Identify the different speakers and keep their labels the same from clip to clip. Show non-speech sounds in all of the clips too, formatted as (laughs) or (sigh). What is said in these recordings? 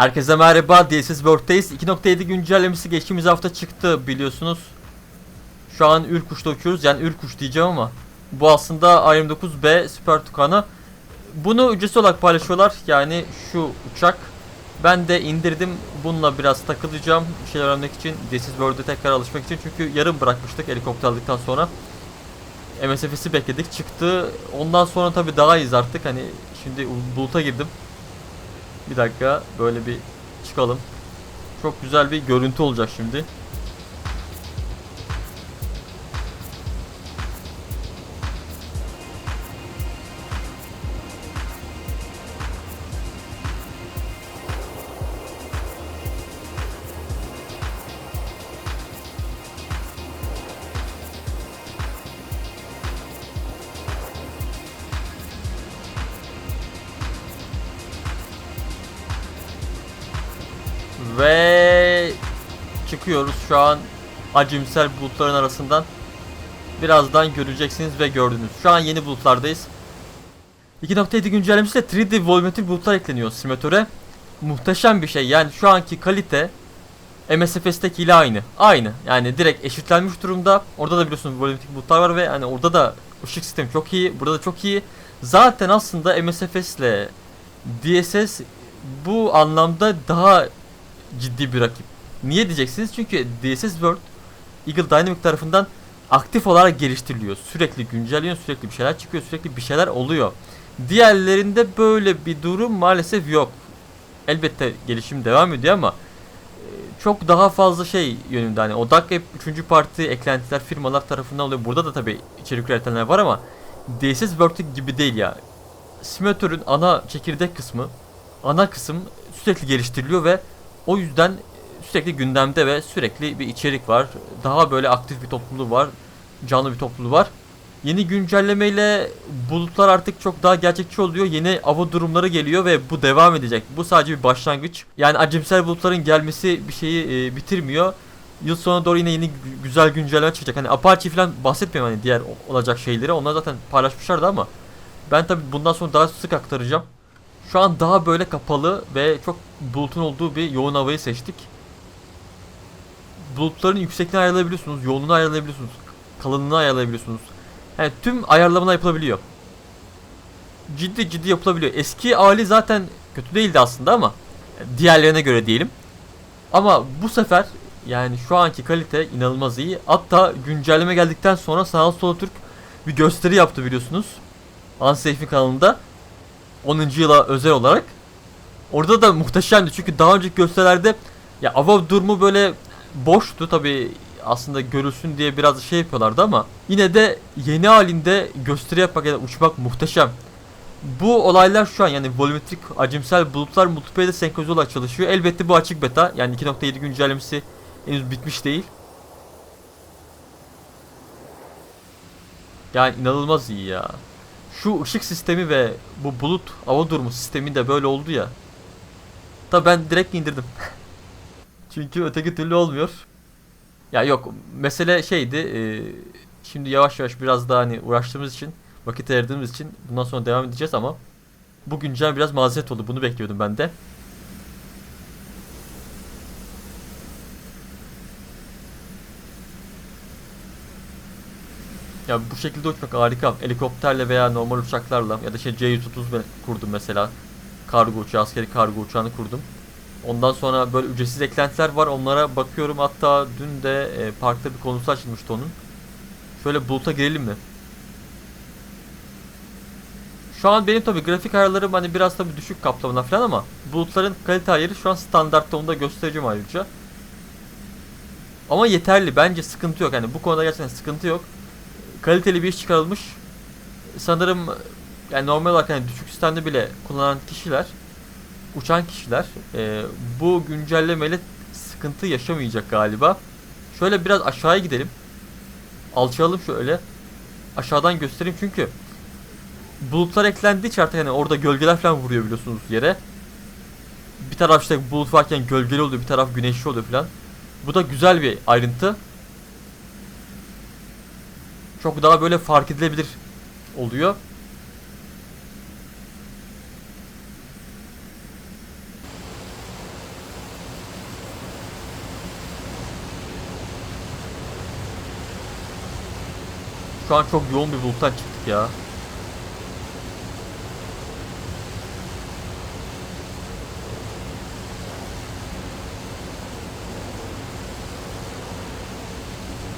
Speaker 1: Herkese merhaba, DLSS World'teyiz. 2.7 güncellemesi geçtiğimiz hafta çıktı biliyorsunuz. Şu an Ürkuş'ta uçuyoruz. Yani Ürkuş diyeceğim ama bu aslında A29B Süper Tukan'ı. Bunu ücretsiz olarak paylaşıyorlar. Yani şu uçak. Ben de indirdim. Bununla biraz takılacağım. Bir şeyler öğrenmek için. DLSS World'e tekrar alışmak için. Çünkü yarım bırakmıştık helikopter aldıktan sonra. MSFS'i bekledik. Çıktı. Ondan sonra tabii daha iyiyiz artık. Hani şimdi buluta girdim. Bir dakika böyle bir çıkalım. Çok güzel bir görüntü olacak şimdi. Ve çıkıyoruz şu an acımsel bulutların arasından. Birazdan göreceksiniz ve gördünüz. Şu an yeni bulutlardayız. 2.7 güncellemesiyle 3D volumetrik bulutlar ekleniyor simülatöre. Muhteşem bir şey. Yani şu anki kalite MSFS'teki ile aynı. Aynı. Yani direkt eşitlenmiş durumda. Orada da biliyorsunuz volumetrik bulutlar var ve hani orada da ışık sistemi çok iyi. Burada da çok iyi. Zaten aslında MSFS ile DSS bu anlamda daha ciddi bir rakip. Niye diyeceksiniz? Çünkü DSS World Eagle Dynamic tarafından aktif olarak geliştiriliyor. Sürekli güncelleniyor, sürekli bir şeyler çıkıyor, sürekli bir şeyler oluyor. Diğerlerinde böyle bir durum maalesef yok. Elbette gelişim devam ediyor ama e, çok daha fazla şey yönünde hani odak hep 3. parti eklentiler firmalar tarafından oluyor. Burada da tabii içerik üretenler var ama DSS World gibi değil ya. Simülatörün ana çekirdek kısmı, ana kısım sürekli geliştiriliyor ve o yüzden sürekli gündemde ve sürekli bir içerik var. Daha böyle aktif bir topluluğu var. Canlı bir topluluğu var. Yeni güncellemeyle bulutlar artık çok daha gerçekçi oluyor. Yeni ava durumları geliyor ve bu devam edecek. Bu sadece bir başlangıç. Yani acımsel bulutların gelmesi bir şeyi e, bitirmiyor. Yıl sonuna doğru yine yeni gü- güzel güncelleme çıkacak. Hani Apache falan bahsetmiyorum hani diğer olacak şeyleri. Onlar zaten paylaşmışlardı ama ben tabi bundan sonra daha sık aktaracağım. Şu an daha böyle kapalı ve çok bulutun olduğu bir yoğun havayı seçtik. Bulutların yüksekliğini ayarlayabiliyorsunuz, yoğunluğunu ayarlayabiliyorsunuz, kalınlığını ayarlayabiliyorsunuz. Yani tüm ayarlamalar yapılabiliyor. Ciddi ciddi yapılabiliyor. Eski hali zaten kötü değildi aslında ama diğerlerine göre diyelim. Ama bu sefer yani şu anki kalite inanılmaz iyi. Hatta güncelleme geldikten sonra Sanal Solo Türk bir gösteri yaptı biliyorsunuz. Unsafe'in kanalında. 10. yıla özel olarak. Orada da muhteşemdi çünkü daha önceki gösterilerde ya ava durumu böyle boştu tabi aslında görülsün diye biraz şey yapıyorlardı ama yine de yeni halinde gösteri yapmak ya da uçmak muhteşem. Bu olaylar şu an yani volumetrik acımsel bulutlar multiplayer'de senkronize olarak çalışıyor. Elbette bu açık beta yani 2.7 güncellemesi henüz bitmiş değil. Yani inanılmaz iyi ya. Şu ışık sistemi ve bu bulut hava durumu sistemi de böyle oldu ya. Tabi ben direkt indirdim. (laughs) Çünkü öteki türlü olmuyor. Ya yok mesele şeydi. e, şimdi yavaş yavaş biraz daha hani uğraştığımız için vakit ayırdığımız için bundan sonra devam edeceğiz ama bu güncel biraz mazeret oldu. Bunu bekliyordum ben de. Ya bu şekilde uçmak harika. Helikopterle veya normal uçaklarla ya da şey C-130 ben kurdum mesela. Kargo uçağı, askeri kargo uçağını kurdum. Ondan sonra böyle ücretsiz eklentiler var. Onlara bakıyorum. Hatta dün de e, parkta bir konusu açılmıştı onun. Şöyle buluta girelim mi? Şu an benim tabi grafik ayarlarım hani biraz tabi düşük kaplamına falan ama bulutların kalite ayarı şu an standartta onu da göstereceğim ayrıca. Ama yeterli bence sıkıntı yok hani bu konuda gerçekten sıkıntı yok. Kaliteli bir iş çıkarılmış. Sanırım yani normal olarak hani düşük sistemde bile kullanan kişiler uçan kişiler e, bu güncellemeyle sıkıntı yaşamayacak galiba. Şöyle biraz aşağıya gidelim. Alçalalım şöyle. Aşağıdan göstereyim çünkü bulutlar eklendiği için artık hani orada gölgeler falan vuruyor biliyorsunuz yere. Bir taraf işte bulut varken gölgeli oluyor, bir taraf güneşli oluyor falan. Bu da güzel bir ayrıntı çok daha böyle fark edilebilir oluyor. Şu an çok yoğun bir buluttan çıktık ya.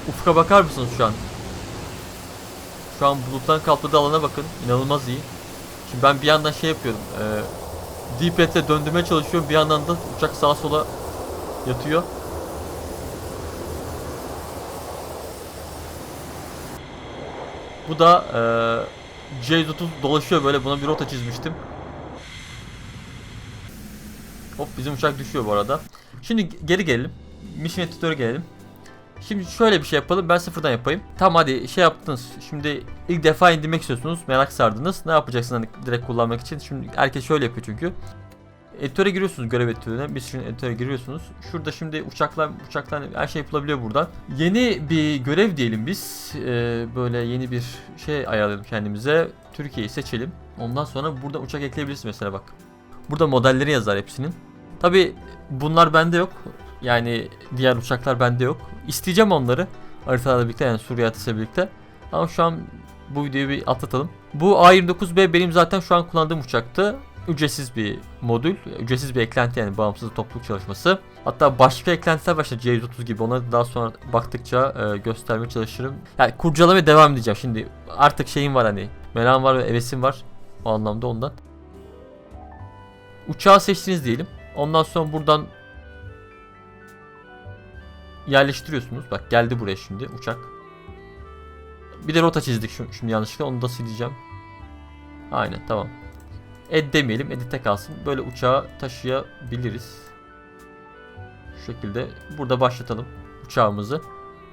Speaker 1: Ufka bakar mısınız şu an? Şu an buluttan kapladığı alana bakın. İnanılmaz iyi. Şimdi ben bir yandan şey yapıyorum. E, deep red'le döndürmeye çalışıyorum. Bir yandan da uçak sağa sola yatıyor. Bu da e, J30 dolaşıyor böyle. Buna bir rota çizmiştim. Hop bizim uçak düşüyor bu arada. Şimdi geri gelelim. Mission Editor'a gelelim. Şimdi şöyle bir şey yapalım. Ben sıfırdan yapayım. Tamam hadi şey yaptınız. Şimdi ilk defa indirmek istiyorsunuz. Merak sardınız. Ne yapacaksın hani direkt kullanmak için? Şimdi herkes şöyle yapıyor çünkü. Editöre giriyorsunuz görev editörüne. Biz şimdi editöre giriyorsunuz. Şurada şimdi uçaklar, uçaklar her şey yapılabiliyor buradan. Yeni bir görev diyelim biz. Ee, böyle yeni bir şey ayarlayalım kendimize. Türkiye'yi seçelim. Ondan sonra burada uçak ekleyebilirsin mesela bak. Burada modelleri yazar hepsinin. Tabi bunlar bende yok. Yani diğer uçaklar bende yok. İsteyeceğim onları. Haritalarla birlikte yani Suriye haritasıyla birlikte. Ama şu an bu videoyu bir atlatalım. Bu A29B benim zaten şu an kullandığım uçaktı. Ücretsiz bir modül, ücretsiz bir eklenti yani bağımsız topluluk çalışması. Hatta başka eklentiler var işte C130 gibi onları daha sonra baktıkça e, göstermeye çalışırım. Yani kurcalamaya devam edeceğim şimdi. Artık şeyim var hani meram var ve hevesim var. O anlamda ondan. Uçağı seçtiniz diyelim. Ondan sonra buradan yerleştiriyorsunuz. Bak geldi buraya şimdi uçak. Bir de rota çizdik şimdi yanlışlıkla onu da sileceğim. Aynen tamam. Ed demeyelim edite kalsın. Böyle uçağı taşıyabiliriz. Şu şekilde burada başlatalım uçağımızı.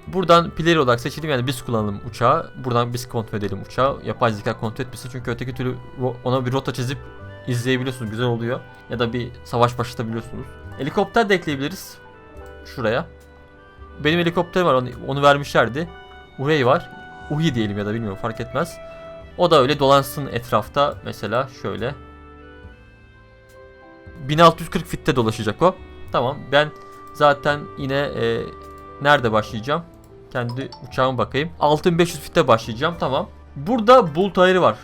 Speaker 1: Buradan player olarak seçelim yani biz kullanalım uçağı. Buradan biz kontrol edelim uçağı. Yapay zeka kontrol etmesin çünkü öteki türlü ona bir rota çizip izleyebiliyorsunuz güzel oluyor. Ya da bir savaş başlatabiliyorsunuz. Helikopter de ekleyebiliriz. Şuraya. Benim helikopterim var onu, onu vermişlerdi. Urey var. Uhi diyelim ya da bilmiyorum fark etmez. O da öyle dolansın etrafta mesela şöyle. 1640 fitte dolaşacak o. Tamam ben zaten yine e, nerede başlayacağım? Kendi uçağıma bakayım. 6500 fitte başlayacağım tamam. Burada bulut ayarı var.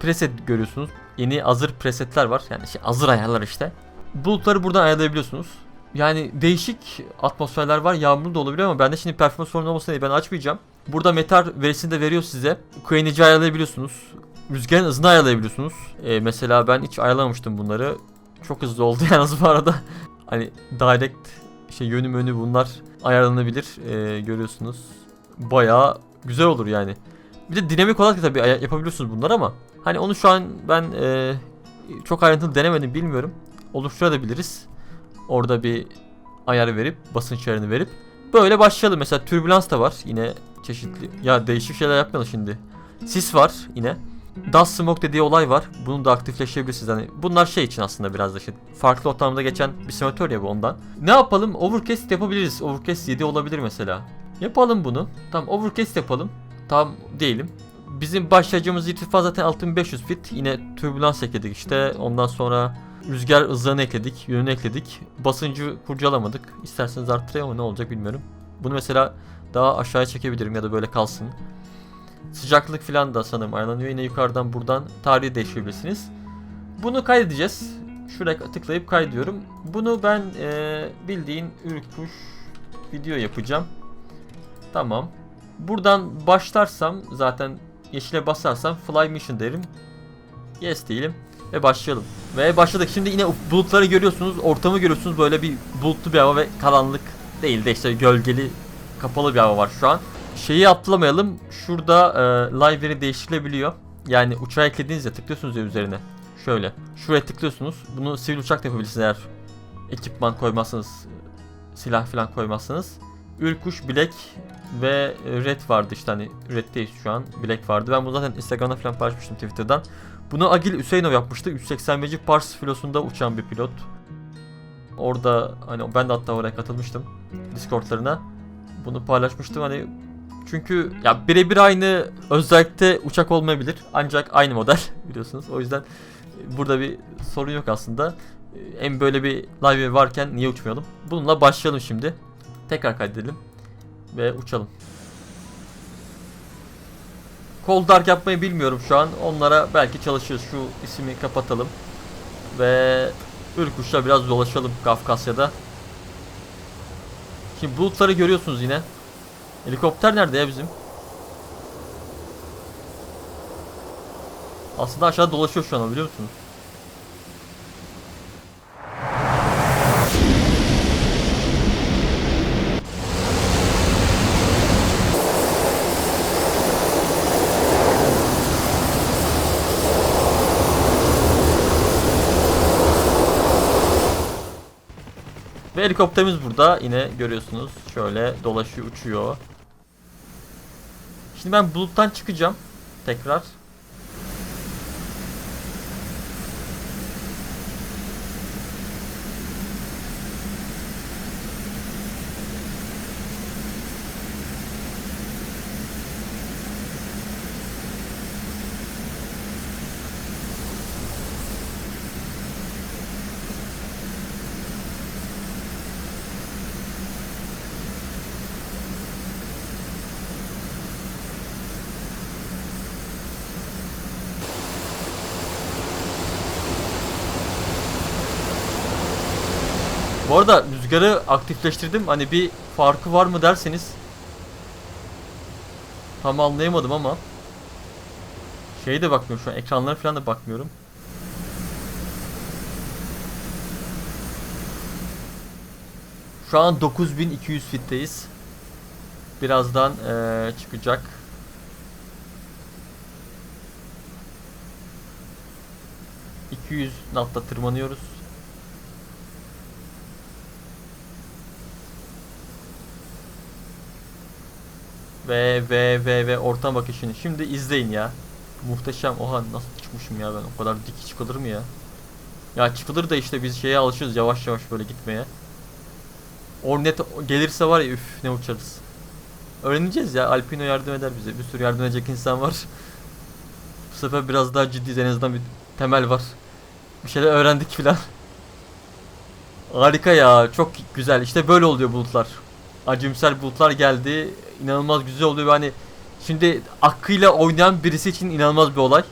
Speaker 1: Preset görüyorsunuz. Yeni hazır presetler var. Yani şey, hazır ayarlar işte. Bulutları buradan ayarlayabiliyorsunuz. Yani değişik atmosferler var. Yağmurlu da olabilir ama bende şimdi performans sorunu olmasın diye ben açmayacağım. Burada metal verisini de veriyor size. Queen'ici ayarlayabiliyorsunuz. Rüzgarın hızını ayarlayabiliyorsunuz. Ee, mesela ben hiç ayarlamamıştım bunları. Çok hızlı oldu (laughs) yalnız bu arada. hani direct şey yönü menü bunlar ayarlanabilir. Ee, görüyorsunuz. Bayağı güzel olur yani. Bir de dinamik olarak da tabii yapabiliyorsunuz bunlar ama hani onu şu an ben e, çok ayrıntılı denemedim bilmiyorum. Oluşturabiliriz. Orada bir ayar verip basınç ayarını verip böyle başlayalım. Mesela türbülans da var yine çeşitli. Ya değişik şeyler yapmayalım şimdi. Sis var yine. Dust Smoke dediği olay var. Bunu da aktifleştirebilirsiniz. Hani bunlar şey için aslında biraz da işte farklı ortamda geçen bir simülatör ya bu ondan. Ne yapalım? Overcast yapabiliriz. Overcast 7 olabilir mesela. Yapalım bunu. Tamam overcast yapalım. Tam değilim. Bizim başlayacağımız irtifa zaten 6500 fit. Yine türbülans ekledik işte. Ondan sonra rüzgar hızlarını ekledik. Yönünü ekledik. Basıncı kurcalamadık. İsterseniz arttırayım ama ne olacak bilmiyorum. Bunu mesela daha aşağıya çekebilirim ya da böyle kalsın. Sıcaklık falan da sanırım ayarlanıyor. Yine yukarıdan buradan tarihi değiştirebilirsiniz. Bunu kaydedeceğiz. Şuraya tıklayıp kaydediyorum. Bunu ben eee, bildiğin ürküş video yapacağım. Tamam. Buradan başlarsam zaten yeşile basarsam fly mission derim. Yes diyelim ve başlayalım. Ve başladık. Şimdi yine bulutları görüyorsunuz. Ortamı görüyorsunuz. Böyle bir bulutlu bir hava ve karanlık değil de işte gölgeli kapalı bir hava var şu an. Şeyi atlamayalım. Şurada e, library değiştirilebiliyor. Yani uçağa eklediğinizde tıklıyorsunuz ya üzerine. Şöyle. Şuraya tıklıyorsunuz. Bunu sivil uçak da yapabilirsiniz eğer ekipman koymazsanız, silah falan koymazsanız. Ürkuş, Black ve Red vardı işte hani Red'deyiz şu an. Black vardı. Ben bunu zaten Instagram'da falan paylaşmıştım Twitter'dan. Bunu Agil Hüseyinov yapmıştı. 381. Pars filosunda uçan bir pilot. Orada hani ben de hatta oraya katılmıştım. Discord'larına. Bunu paylaşmıştım hani çünkü ya birebir aynı özellikle uçak olmayabilir. Ancak aynı model (laughs) biliyorsunuz. O yüzden e, burada bir sorun yok aslında. E, Hem böyle bir live varken niye uçmayalım? Bununla başlayalım şimdi. Tekrar kaydedelim ve uçalım. Cold Dark yapmayı bilmiyorum şu an. Onlara belki çalışırız. Şu ismi kapatalım. Ve Ürkuş'ta biraz dolaşalım Kafkasya'da. Şimdi bulutları görüyorsunuz yine. Helikopter nerede ya bizim? Aslında aşağı dolaşıyor şu an biliyor musunuz? Ve helikopterimiz burada yine görüyorsunuz. Şöyle dolaşıyor, uçuyor. Şimdi ben buluttan çıkacağım tekrar. Bu rüzgarı aktifleştirdim. Hani bir farkı var mı derseniz tam anlayamadım ama şeye de bakmıyorum şu an ekranlara falan da bakmıyorum. Şu an 9200 fitteyiz. Birazdan eee, çıkacak. ...200 natta tırmanıyoruz. Ve ve ve ve ortam bakışını. Şimdi izleyin ya. Muhteşem. Oha nasıl çıkmışım ya ben. O kadar dik çıkılır mı ya? Ya çıkılır da işte biz şeye alışıyoruz yavaş yavaş böyle gitmeye. Ornet gelirse var ya üf ne uçarız. Öğreneceğiz ya. Alpino yardım eder bize. Bir sürü yardım edecek insan var. (laughs) Bu sefer biraz daha ciddi en azından bir temel var. Bir şeyler öğrendik filan. Harika ya. Çok güzel. İşte böyle oluyor bulutlar. Acımsel bulutlar geldi. İnanılmaz güzel oluyor. ve Hani şimdi hakkıyla oynayan birisi için inanılmaz bir olay.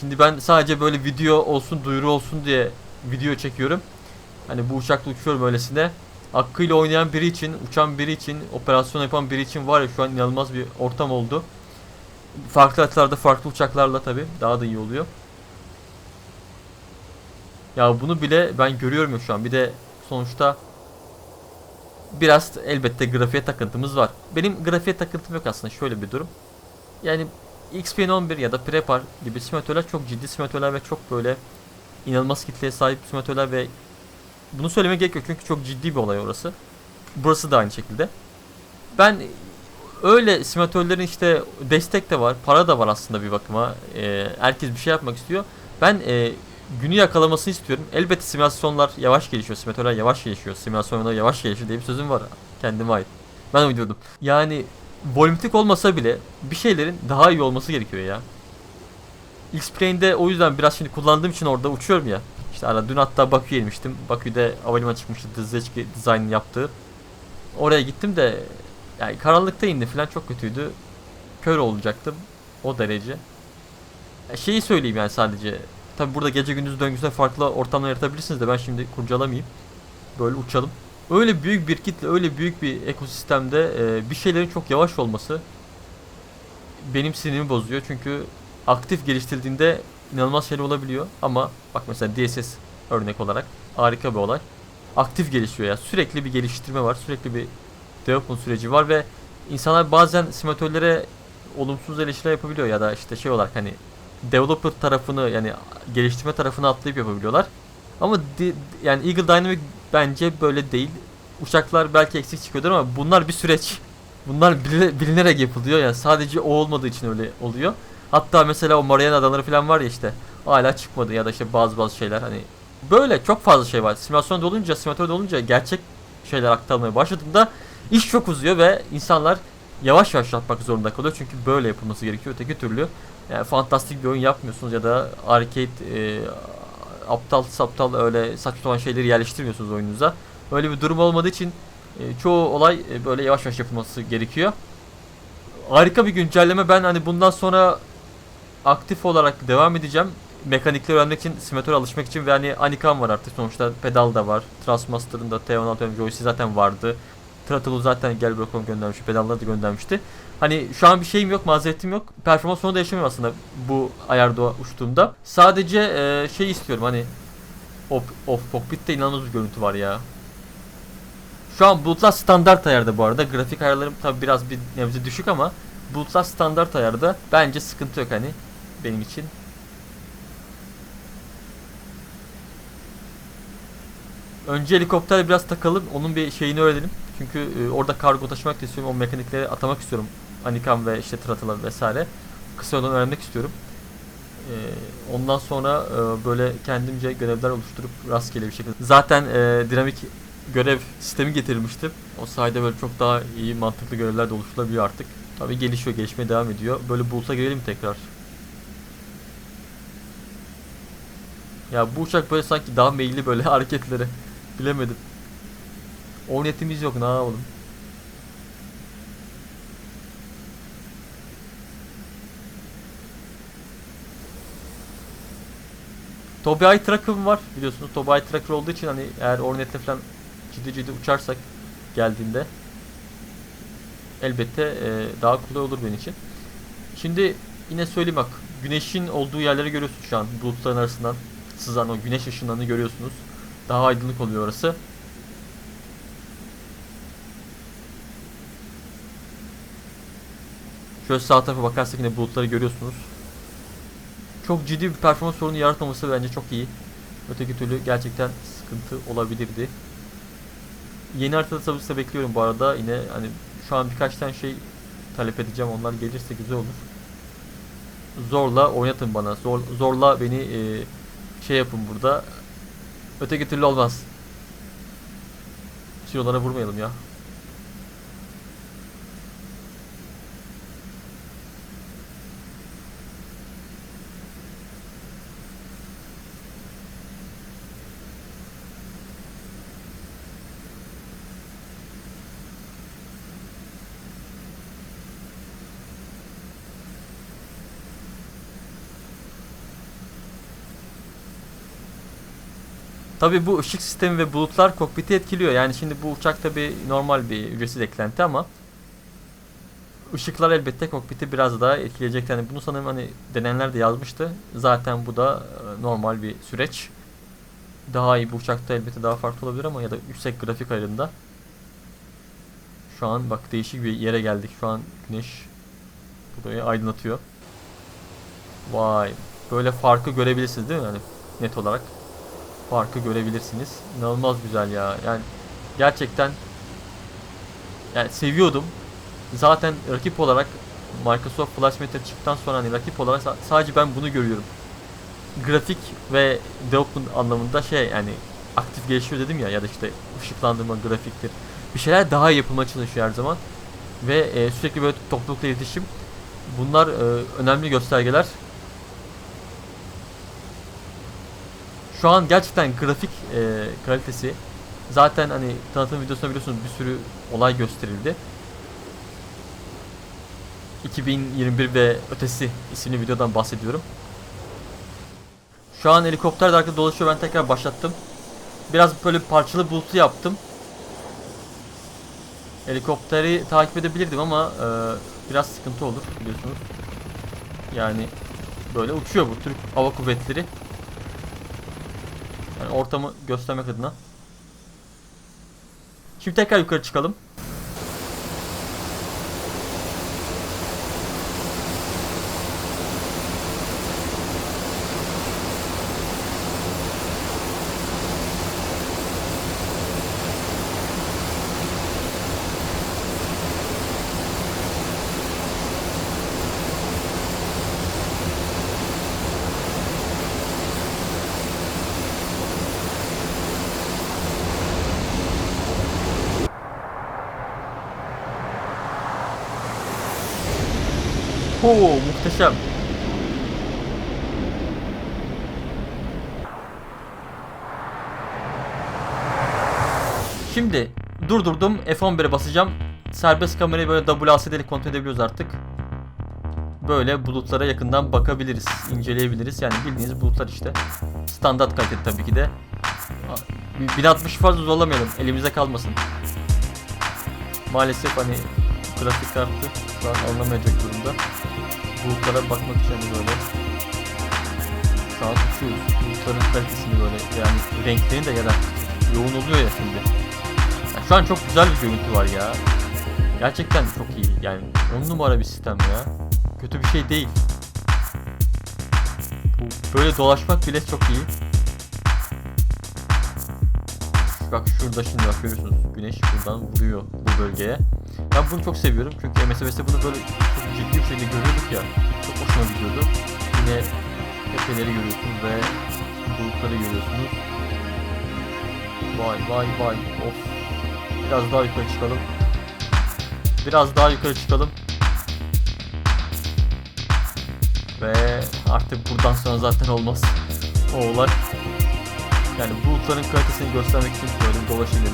Speaker 1: Şimdi ben sadece böyle video olsun, duyuru olsun diye video çekiyorum. Hani bu uçakla uçuyorum öylesine. Hakkıyla oynayan biri için, uçan biri için, operasyon yapan biri için var ya şu an inanılmaz bir ortam oldu. Farklı açılarda, farklı uçaklarla tabi daha da iyi oluyor. Ya bunu bile ben görüyorum ya şu an. Bir de sonuçta biraz elbette grafiğe takıntımız var. Benim grafiğe takıntım yok aslında şöyle bir durum. Yani XPN11 ya da Prepar gibi simülatörler çok ciddi simülatörler ve çok böyle inanılmaz kitleye sahip simülatörler ve bunu söylemeye gerek yok çünkü çok ciddi bir olay orası. Burası da aynı şekilde. Ben öyle simülatörlerin işte destek de var, para da var aslında bir bakıma. Ee, herkes bir şey yapmak istiyor. Ben e, günü yakalamasını istiyorum. Elbette simülasyonlar yavaş gelişiyor, simülatörler yavaş gelişiyor, simülasyonlar yavaş gelişiyor diye bir sözüm var kendime ait. Ben uydurdum. Yani volümtik olmasa bile bir şeylerin daha iyi olması gerekiyor ya. X-Plane'de o yüzden biraz şimdi kullandığım için orada uçuyorum ya. İşte ara dün hatta Bakü'ye inmiştim. Bakü'de havalimanı çıkmıştı Dizleçki Design yaptığı. Oraya gittim de yani karanlıkta indi falan çok kötüydü. Kör olacaktım o derece. Ya Şeyi söyleyeyim yani sadece. Tabi burada gece gündüz döngüsüne farklı ortamlar yaratabilirsiniz de ben şimdi kurcalamayayım. Böyle uçalım. Öyle büyük bir kitle, öyle büyük bir ekosistemde e, bir şeylerin çok yavaş olması benim sinirimi bozuyor. Çünkü aktif geliştirildiğinde inanılmaz şeyler olabiliyor. Ama bak mesela DSS örnek olarak harika bir olay. Aktif gelişiyor ya. Sürekli bir geliştirme var. Sürekli bir development süreci var ve insanlar bazen simülatörlere olumsuz eleştiriler yapabiliyor ya da işte şey olarak hani developer tarafını yani geliştirme tarafını atlayıp yapabiliyorlar. Ama di- yani Eagle Dynamic bence böyle değil. Uçaklar belki eksik çıkıyordur ama bunlar bir süreç. Bunlar biline- bilinerek yapılıyor yani sadece o olmadığı için öyle oluyor. Hatta mesela o Mariana Adaları falan var ya işte hala çıkmadı ya da işte bazı bazı şeyler hani böyle çok fazla şey var. Simülasyonda olunca, simülatörde olunca gerçek şeyler aktarmaya başladığında iş çok uzuyor ve insanlar yavaş yavaş yapmak zorunda kalıyor çünkü böyle yapılması gerekiyor. Öteki türlü yani fantastik bir oyun yapmıyorsunuz ya da arcade e, aptal saptal öyle saçma sapan şeyleri yerleştirmiyorsunuz oyununuza. Öyle bir durum olmadığı için e, çoğu olay e, böyle yavaş yavaş yapılması gerekiyor. harika bir güncelleme. Ben hani bundan sonra aktif olarak devam edeceğim. Mekanikleri öğrenmek için, simülatöre alışmak için ve hani Anikam var artık sonuçta pedal da var. Trustmaster'ın da T16 joystick zaten vardı. Throttle'u zaten gel bakalım göndermişti. Pedalları da göndermişti. Hani şu an bir şeyim yok, mazeretim yok. Performans sorunu da yaşamıyorum aslında bu ayarda uçtuğumda. Sadece e, şey istiyorum hani of, of cockpit'te inanılmaz bir görüntü var ya. Şu an bulutlar standart ayarda bu arada. Grafik ayarlarım tabi biraz bir nebze düşük ama bulutlar standart ayarda. Bence sıkıntı yok hani benim için. Önce helikopterle biraz takalım. Onun bir şeyini öğrenelim. Çünkü e, orada kargo taşımak da istiyorum. O mekanikleri atamak istiyorum. Anikam ve işte Tratılar vesaire. Kısa yoldan öğrenmek istiyorum. E, ondan sonra e, böyle kendimce görevler oluşturup rastgele bir şekilde. Zaten e, dinamik görev sistemi getirilmiştim. O sayede böyle çok daha iyi mantıklı görevler de oluşturulabiliyor artık. Tabii gelişiyor, gelişmeye devam ediyor. Böyle buluta girelim tekrar. Ya bu uçak böyle sanki daha meyilli böyle (laughs) hareketlere. Bilemedim. O netimiz yok ne yapalım. Tobii Eye Tracker'ım var biliyorsunuz. Tobii Eye Tracker olduğu için hani eğer Ornet'le falan ciddi ciddi uçarsak geldiğinde elbette e, daha kolay olur benim için. Şimdi yine söyleyeyim bak güneşin olduğu yerleri görüyorsunuz şu an bulutların arasından sızan o güneş ışınlarını görüyorsunuz. Daha aydınlık oluyor orası. Şöyle sağ tarafa bakarsak yine bulutları görüyorsunuz. Çok ciddi bir performans sorunu yaratmaması bence çok iyi. Öteki türlü gerçekten sıkıntı olabilirdi. Yeni haritada sabırsızla bekliyorum bu arada. Yine hani şu an birkaç tane şey talep edeceğim. Onlar gelirse güzel olur. Zorla oynatın bana. Zor, zorla beni e, şey yapın burada. Öteki türlü olmaz. Silolara vurmayalım ya. Tabi bu ışık sistemi ve bulutlar kokpiti etkiliyor. Yani şimdi bu uçak tabi normal bir ücretsiz eklenti ama ışıklar elbette kokpiti biraz daha etkileyecek. Yani bunu sanırım hani denenler de yazmıştı. Zaten bu da e, normal bir süreç. Daha iyi bu uçakta elbette daha farklı olabilir ama ya da yüksek grafik ayarında. Şu an bak değişik bir yere geldik. Şu an güneş burayı aydınlatıyor. Vay. Böyle farkı görebilirsiniz değil mi? Yani net olarak farkı görebilirsiniz. İnanılmaz güzel ya. Yani gerçekten yani seviyordum. Zaten rakip olarak Microsoft Flight Simulator çıktıktan sonra hani rakip olarak sa- sadece ben bunu görüyorum. Grafik ve development anlamında şey yani aktif gelişiyor dedim ya ya da işte ışıklandırma grafiktir. Bir şeyler daha yapılmaya çalışıyor her zaman. Ve e, sürekli böyle toplulukla iletişim. Bunlar e, önemli göstergeler. Şu an gerçekten grafik e, kalitesi zaten hani tanıtım videosunda biliyorsunuz bir sürü olay gösterildi. 2021 ve ötesi isimli videodan bahsediyorum. Şu an helikopter de arkada dolaşıyor ben tekrar başlattım. Biraz böyle parçalı bulutlu yaptım. Helikopteri takip edebilirdim ama e, biraz sıkıntı olur biliyorsunuz. Yani böyle uçuyor bu Türk Hava Kuvvetleri. Yani ortamı göstermek adına. Şimdi tekrar yukarı çıkalım. Oo muhteşem. Şimdi durdurdum F11'e basacağım. serbest kamerayı böyle WASD ile kontrol edebiliyoruz artık. Böyle bulutlara yakından bakabiliriz, inceleyebiliriz. Yani bildiğiniz bulutlar işte. Standart kalite tabii ki de. Aa, 1060 fazla zorlamayalım, elimize kalmasın. Maalesef hani grafik kartı şu an alınamayacak durumda. Bulutlara bakmak için böyle an uçuyoruz. Bulutların kalitesini böyle yani renklerini de ya da yoğun oluyor ya şimdi. Ya şu an çok güzel bir görüntü var ya. Gerçekten çok iyi yani 10 numara bir sistem ya. Kötü bir şey değil. Bu böyle dolaşmak bile çok iyi. Bak şurada şimdi bak görüyorsunuz güneş buradan vuruyor bu bölgeye. Ben bunu çok seviyorum çünkü MSFS'te bunu böyle bir şekilde görüyorduk ya. Çok hoşuma gidiyordu. Yine tepeleri görüyorsunuz ve bulutları görüyorsunuz. Vay vay vay of. Biraz daha yukarı çıkalım. Biraz daha yukarı çıkalım. Ve artık buradan sonra zaten olmaz. O olay. Yani bulutların kalitesini göstermek için böyle dolaşın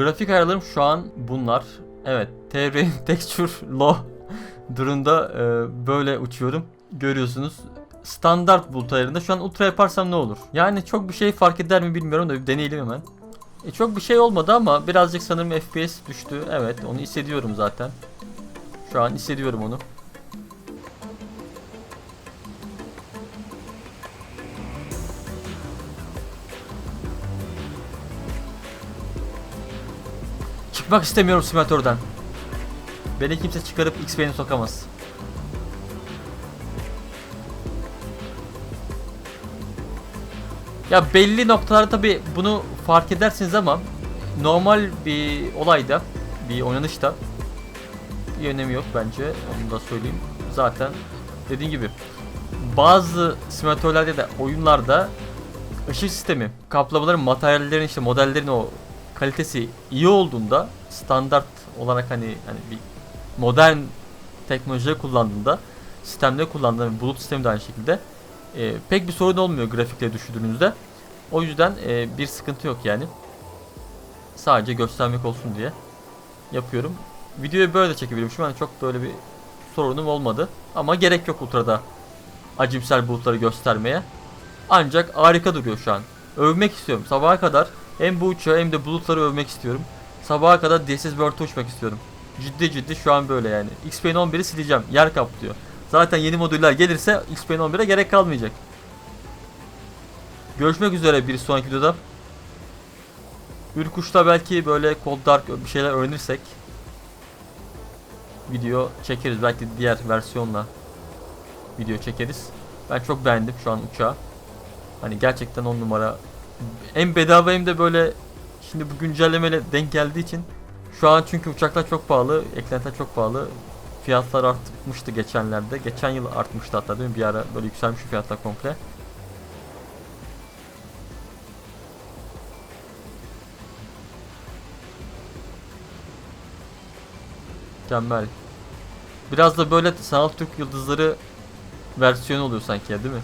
Speaker 1: Grafik ayarlarım şu an bunlar. Evet, TV (laughs) texture low durumda e, böyle uçuyorum. Görüyorsunuz. Standart bulut ayarında şu an ultra yaparsam ne olur? Yani çok bir şey fark eder mi bilmiyorum da bir deneyelim hemen. E, çok bir şey olmadı ama birazcık sanırım FPS düştü. Evet, onu hissediyorum zaten. Şu an hissediyorum onu. Çıkmak istemiyorum simülatörden. Beni kimse çıkarıp X-Bey'ini sokamaz. Ya belli noktalarda tabi bunu fark edersiniz ama normal bir olayda, bir oynanışta bir önemi yok bence. Onu da söyleyeyim. Zaten dediğim gibi bazı simülatörlerde de oyunlarda ışık sistemi, kaplamaların, materyallerin işte modellerin o kalitesi iyi olduğunda standart olarak hani hani bir modern teknolojileri kullandığında sistemde kullandığında bulut sistemi de aynı şekilde e, pek bir sorun olmuyor grafikleri düşürdüğünüzde. O yüzden e, bir sıkıntı yok yani. Sadece göstermek olsun diye yapıyorum. Videoyu böyle de çekebilirim. Şu an çok böyle bir sorunum olmadı. Ama gerek yok ultrada acimsel bulutları göstermeye. Ancak harika duruyor şu an. Övmek istiyorum. Sabaha kadar hem bu uçağı hem de bulutları övmek istiyorum. Sabaha kadar DSS World'u uçmak istiyorum. Ciddi ciddi şu an böyle yani. XPN 11'i sileceğim. Yer kaplıyor. Zaten yeni modüller gelirse XPN 11'e gerek kalmayacak. Görüşmek üzere bir sonraki videoda. Ürkuş'ta belki böyle Cold Dark bir şeyler öğrenirsek video çekeriz. Belki diğer versiyonla video çekeriz. Ben çok beğendim şu an uçağı. Hani gerçekten on numara. Hem bedava hem de böyle şimdi bu güncellemeyle denk geldiği için şu an çünkü uçaklar çok pahalı, eklentiler çok pahalı. Fiyatlar artmıştı geçenlerde. Geçen yıl artmıştı hatta değil mi? Bir ara böyle yükselmiş fiyatlar komple. Mükemmel. Biraz da böyle sanal Türk yıldızları versiyonu oluyor sanki ya değil mi?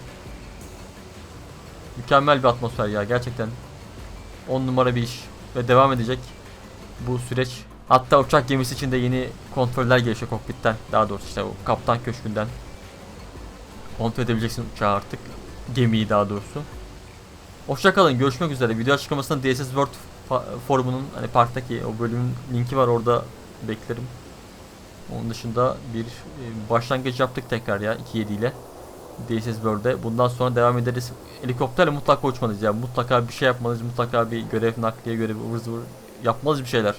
Speaker 1: Mükemmel bir atmosfer ya gerçekten. 10 numara bir iş ve devam edecek bu süreç. Hatta uçak gemisi için de yeni kontroller gelişiyor kokpitten. Daha doğrusu işte o kaptan köşkünden. Kontrol edebileceksin uçağı artık. Gemiyi daha doğrusu. Hoşçakalın. Görüşmek üzere. Video açıklamasında DSS World forumunun hani parktaki o bölümün linki var orada beklerim. Onun dışında bir e, başlangıç yaptık tekrar ya 2.7 ile. DSS World'e. Bundan sonra devam ederiz. Helikopterle mutlaka uçmalıyız ya. Mutlaka bir şey yapmalıyız. Mutlaka bir görev nakliye görevi ıvır zıvır yapmalıyız bir şeyler.